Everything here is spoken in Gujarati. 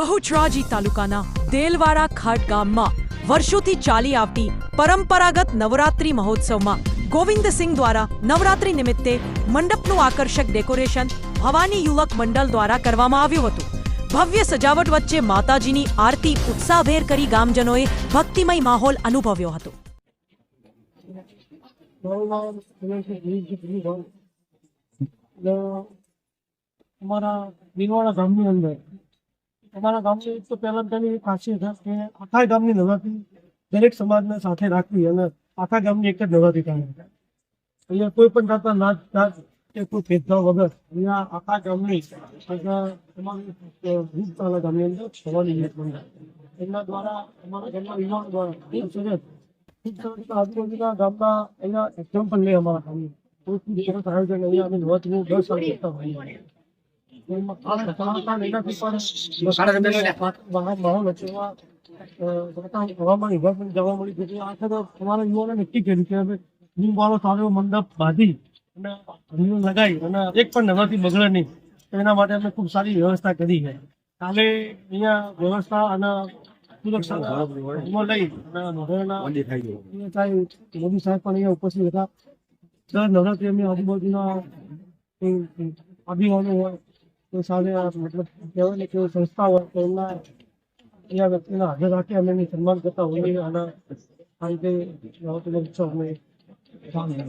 બહુચરાજી તાલુકાના દેલવાડા ખાટ ગામમાં વર્ષોથી ચાલી આવતી પરંપરાગત નવરાત્રી મહોત્સવમાં ગોવિંદસિંહ દ્વારા નવરાત્રી નિમિત્તે મંડપનું આકર્ષક ડેકોરેશન ભવાની યુવક મંડળ દ્વારા કરવામાં આવ્યું હતું. ભવ્ય સજાવટ વચ્ચે માતાજીની આરતી ઉત્સાહભેર કરી ગામજનોએ ભક્તિમય માહોલ અનુભવ્યો હતો. અમારા ગામની અંદર અમારા ગામની એક તો પહેલા તેની ખાસિયત છે. કે આખા ગામની નવરાત્રી દરેક સમાજને સાથે રાખવી અને આખા ગામની એક જ નવરાત્રી થાય. અહીંયા કોઈ પણ જાતના નાચ નાચ કે કોઈ ભેદભાવ વગર અહીંયા આખા ગામની તમારી ગામની અંદર સવારની એમના દ્વારા, અમારા ગામના વિભાગ દ્વારા આજુબાજુના ગામના અહીંયા એક્ઝામ્પલ લઈ અમારા ગામની. આયોજન અહીંયા અમે નવરાત્રીનું દર સાલ પણ જવા મળી છે આ વખતે અમારા નક્કી કર્યું કે અમે નીમ સારો મંડપ બાંધી અને લગાવી અને એક પણ નવાથી બગડે નહીં એના માટે અમે ખૂબ સારી વ્યવસ્થા કરી છે કાલે અહીંયા વ્યવસ્થા અને સુરક્ષા લઈ અને મોદી સાહેબ પણ અહીંયા ઉપસ્થિત હતા દર નવરાત્રી અમે આજુબાજુના કોઈ હોય કોઈ સાથે આ મતલબ કહેવાય ને કે સંસ્થા હોય તો એમના અહીંયા વ્યક્તિના હાજર રાખી અમે એમની સન્માન કરતા હોઈએ અને આ રીતે નવરાત્રીનો ઉત્સવ અમે પામીએ.